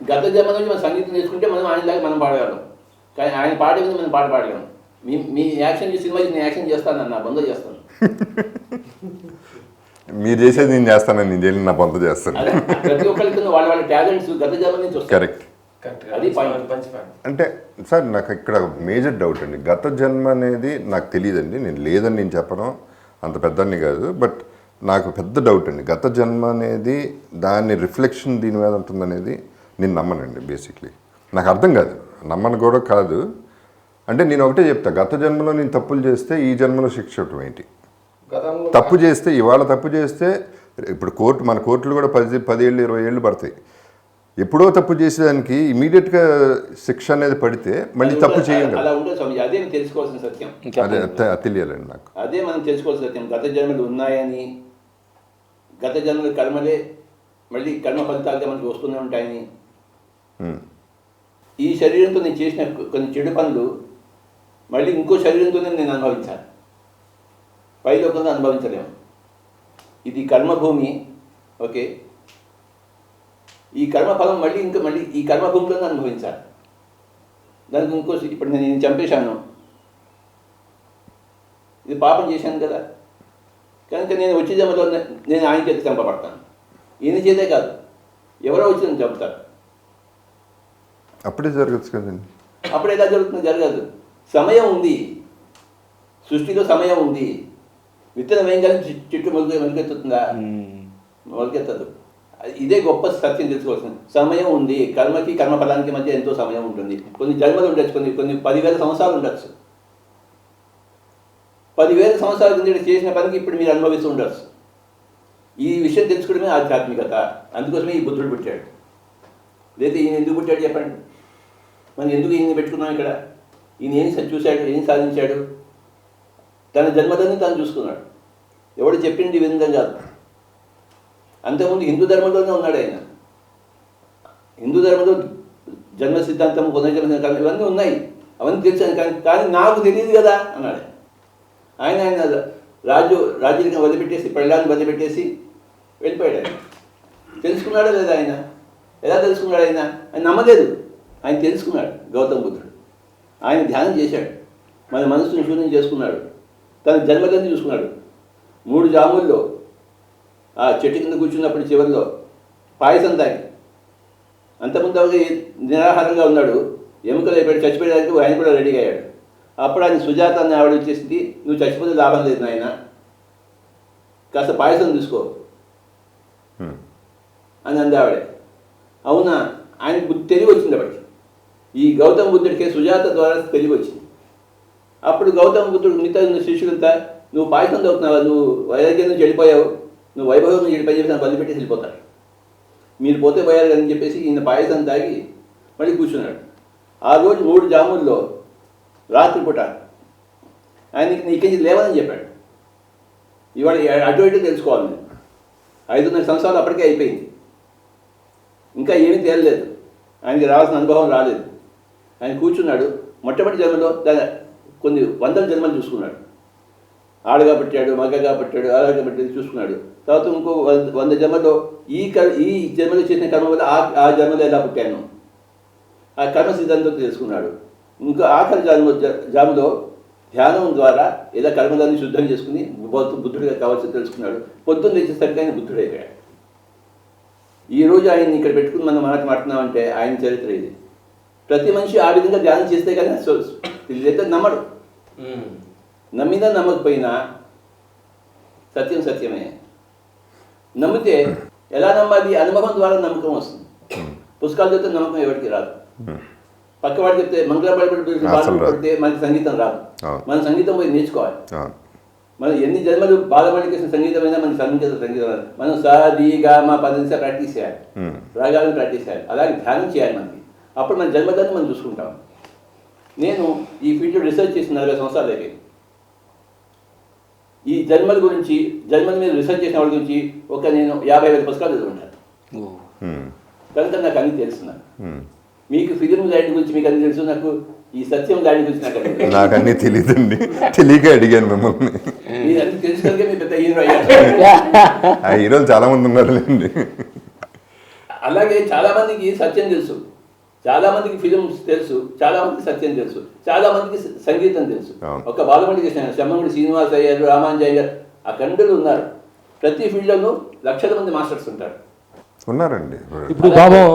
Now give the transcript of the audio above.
గత జన్మ నుంచి మనం సంగీతం నేర్చుకుంటే మనం ఆయనలాగా మనం పాడగలం. కానీ ఆయన పాడే మీద మనం పాట పాడగలం. మీ మీ యాక్షన్ చేసి సినిమా నేను యాక్షన్ చేస్తాను అన్న బంద్ చేస్తాను. మీరు చేసేది నేను చేస్తానని నేను చేయలేను నా పొంత చేస్తాను. ప్రతి ఒక్కరికి వాళ్ళ వాళ్ళ టాలెంట్స్ గత జన్మ నుంచి వస్తాయి. కరెక్ట్ అది అంటే సార్ నాకు ఇక్కడ మేజర్ డౌట్ అండి. గత జన్మ అనేది నాకు తెలియదండి. నేను లేదని నేను చెప్పను. అంత పెద్దని కాదు. బట్ నాకు పెద్ద డౌట్ అండి. గత జన్మ అనేది దాని రిఫ్లెక్షన్ దీని మీద ఉంటుందనేది నేను నమ్మనండి బేసిక్లీ నాకు అర్థం కాదు. నమ్మను కూడా కాదు. అంటే నేను ఒకటే చెప్తా గత జన్మలో నేను తప్పులు చేస్తే ఈ జన్మలో శిక్ష ఇవ్వటం ఏంటి? గతంలో తప్పు చేస్తే ఇవాళ తప్పు చేస్తే ఇప్పుడు కోర్టు మన కోర్టులు కూడా పది పదేళ్ళు ఇరవై ఏళ్ళు పడతాయి. ఎప్పుడో తప్పు చేసేదానికి ఇమీడియట్గా శిక్ష అనేది పడితే మళ్ళీ తప్పు చేయం కదా. అలా ఉంటుంది స్వామి అదే తెలుసుకోవాల్సిన సత్యం. అదే తెలియాలండి నాకు. అదే మనం తెలుసుకోవాల్సిన సత్యం. గత జన్మలు ఉన్నాయని గత జన్మల కర్మలే మళ్ళీ కర్మ ఫలితాలుగా మనకి వస్తూనే ఉంటాయని. ఈ శరీరంతో నేను చేసిన కొన్ని చెడు పనులు మళ్ళీ ఇంకో శరీరంతోనే నేను అనుభవించాలి. పైలోకంగా అనుభవించలేము. ఇది కర్మభూమి ఓకే? ఈ కర్మఫలం మళ్ళీ ఇంకా మళ్ళీ ఈ కర్మభూమిలోనే అనుభవించాలి. దానికి ఇంకో ఇప్పుడు నేను చంపేశాను. ఇది పాపం చేశాను కదా. కనుక నేను వచ్చే జమలో నేను ఆయన చేత చంపబడతాను. ఈయన చేతే కాదు. ఎవరో వచ్చి నన్ను చంపుతారు. అప్పుడే జరగచ్చు కదండి. అప్పుడు ఎలా జరుగుతుంది జరగదు. సమయం ఉంది. సృష్టిలో సమయం ఉంది. విత్తనం వేయగానే చె- చెట్టు మొలక మొలకెత్తుతుందా? మొలకెత్తదు. ఇదే గొప్ప సత్యం తెలుసుకోవాల్సింది. సమయం ఉంది. కర్మకి కర్మ ఫలానికి మధ్య ఎంతో సమయం ఉంటుంది. కొన్ని జన్మలు ఉండొచ్చు కొన్ని కొన్ని పదివేల సంవత్సరాలు ఉండొచ్చు. పదివేల సంవత్సరాల కింద చేసిన పనికి ఇప్పుడు మీరు అనుభవిస్తూ ఉండొచ్చు. ఈ విషయం తెలుసుకోవడమే ఆధ్యాత్మికత. అందుకోసమే ఈ బుద్ధుడు పుట్టాడు. లేదా ఈయన ఎందుకు పుట్టాడు చెప్పండి. మనం ఎందుకు ఈయన పెట్టుకున్నాం ఇక్కడ? ఈయన ఏం చూశాడు ఏం సాధించాడు? తన జన్మదని తను చూసుకున్నాడు. ఎవడు చెప్పింది విధంగా కాదు. అంతకుముందు హిందూ ధర్మంలోనే ఉన్నాడు ఆయన. హిందూ ధర్మంలో జన్మ సిద్ధాంతం పునర్జన్మ ఇవన్నీ ఉన్నాయి. అవన్నీ తెలిసాను కానీ కానీ నాకు తెలియదు కదా అన్నాడు. ఆయన ఆయన రాజు రాజ్యం వదిలిపెట్టేసి పెళ్ళాన్ని వదిలిపెట్టేసి వెళ్ళిపోయాడు తెలుసుకున్నాడా లేదా ఆయన? ఎలా తెలుసుకున్నాడు ఆయన? ఆయన నమ్మలేదు. ఆయన తెలుసుకున్నాడు గౌతమ బుద్ధుడు. ఆయన ధ్యానం చేశాడు. మన మనసును శూన్యం చేసుకున్నాడు. తన జన్మలని చూసుకున్నాడు. మూడు జాముల్లో ఆ చెట్టు కింద కూర్చున్నప్పుడు చివరిలో పాయసం తాగి. అంతకుముందు నిరాహారంగా ఉన్నాడు. ఎముకలు అయిపోయాడు. చచ్చిపోయడానికి ఆయన కూడా రెడీగా అయ్యాడు. అప్పుడు ఆయన సుజాత అనే ఆవిడ వచ్చేసింది. నువ్వు చచ్చిపోతే లాభం లేదు నాయన. కాస్త పాయసం తీసుకో. అని అంది ఆవిడ. అవునా? ఆయనకు తెలివి వచ్చింది అప్పటికి. ఈ గౌతమ బుద్ధుడికి సుజాత ద్వారా తెలివి వచ్చింది అప్పుడు గౌతమ బుద్ధుడు మిగతా శిష్యులంతా నువ్వు పాయసం తోపుతున్నావా నువ్వు వైరాగ్యం నుంచి వెళ్ళిపోయావు. నువ్వు వైభవం నుంచి వెళ్ళిపోయి చెప్పి బలి వెళ్ళిపోతాడు మీరు పోతే పోయారు అని చెప్పేసి ఈయన పాయసం తాగి మళ్ళీ కూర్చున్నాడు. ఆ రోజు మూడు జాముల్లో రాత్రిపూట ఆయనకి నీకేం లేవని చెప్పాడు. ఇవాళ అటు ఇటు తెలుసుకోవాలి. ఐదున్నర సంవత్సరాలు అప్పటికే అయిపోయింది. ఇంకా ఏమీ తేలలేదు. ఆయనకి రావాల్సిన అనుభవం రాలేదు. ఆయన కూర్చున్నాడు. మొట్టమొదటి జన్మలో కొన్ని వందల జన్మలు చూసుకున్నాడు. ఆడగా పట్టాడు మగగా పుట్టాడు ఆడగా పెట్టాడు చూసుకున్నాడు. తర్వాత ఇంకో వంద వంద జన్మలో ఈ కర్ ఈ జన్మలో చేసిన కర్మ వల్ల ఆ ఆ జన్మలో ఎలా పుట్టాను? ఆ కర్మ సిద్ధాంతం తెలుసుకున్నాడు. ఇంకా ఆఖరి జన్మ జ- జాములో ధ్యానం ద్వారా ఏదో కర్మదాన్ని శుద్ధం చేసుకుని బౌద్ధ- బుద్ధుడిగా కావాల్సి తెలుసుకున్నాడు. పొద్దున్న లేచేసరికి ఆయన బుద్ధుడైపోయాడు. ఈ రోజు ఆయన ఇక్కడ పెట్టుకుని మనం మాట మాట్లాడుతున్నామంటే ఆయన చరిత్ర ఇది. ప్రతి మనిషి ఆ విధంగా ధ్యానం చేస్తే కానీ సో- లేదా నమ్మడు నమ్మినా నమ్మకపోయినా సత్యం సత్యమే. నమ్మితే ఎలా నమ్మాలి? అనుభవం ద్వారా నమ్మకం వస్తుంది. పుస్తకాలు చెప్తే నమ్మకం ఎవరికి రాదు. ఉమ్. పక్క వాడు చెప్తే మంగళపడి. పడితే మనకి సంగీతం రాదు. మన సంగీతం పోయి నేర్చుకోవాలి. మనం ఎన్ని జన్మలు బాలమణి చేసిన సంగీతమైనా మన సంగీత సంగీతం. మనం సా ది గా మా పదినిసా ప్రాక్టీస్ చేయాలి. రాగాలను ప్రాక్టీస్ చేయాలి. అలాగే ధ్యానం చేయాలి మనకి. అప్పుడు మన జన్మదాన్ని మనం చూసుకుంటాం. నేను ఈ ఫీల్డ్లో రీసెర్చ్ చేసిన నలభై సంవత్సరాలు అయిపోయింది ఈ జన్మల గురించి జన్మల మీద రీసెర్చ్ చేసిన వాళ్ళ గురించి ఒక నేను యాభై వేల పుస్తకాలు చదువుకుంటాను. కనుక నాకు అన్ని తెలుసు నాకు. ఉమ్. మీకు ఫిలిం లైన్ గురించి మీకు అన్ని తెలుసు నాకు. ఈ సత్యం లైన్ గురించి నాకు అన్ని తెలియదండి తెలియక అడిగాను మిమ్మల్ని. ఆ హీరోలు చాలా మంది ఉన్నారులేండి. అలాగే చాలా మందికి సత్యం తెలుసు. చాలా మందికి ఫిలిమ్స్ తెలుసు. చాలా మందికి సత్యం తెలుసు. చాలా మందికి సంగీతం తెలుసు. ఒక బాలమణి కృష్ణ శమ్మగుడి శ్రీనివాస్ అయ్యారు రామాంజయ్ గారు అఖండులు ఉన్నారు. ప్రతి ఫీల్డ్లోనూ లక్షల మంది మాస్టర్స్ ఉంటారు. ఉన్నారండి. ఇప్పుడు బాబు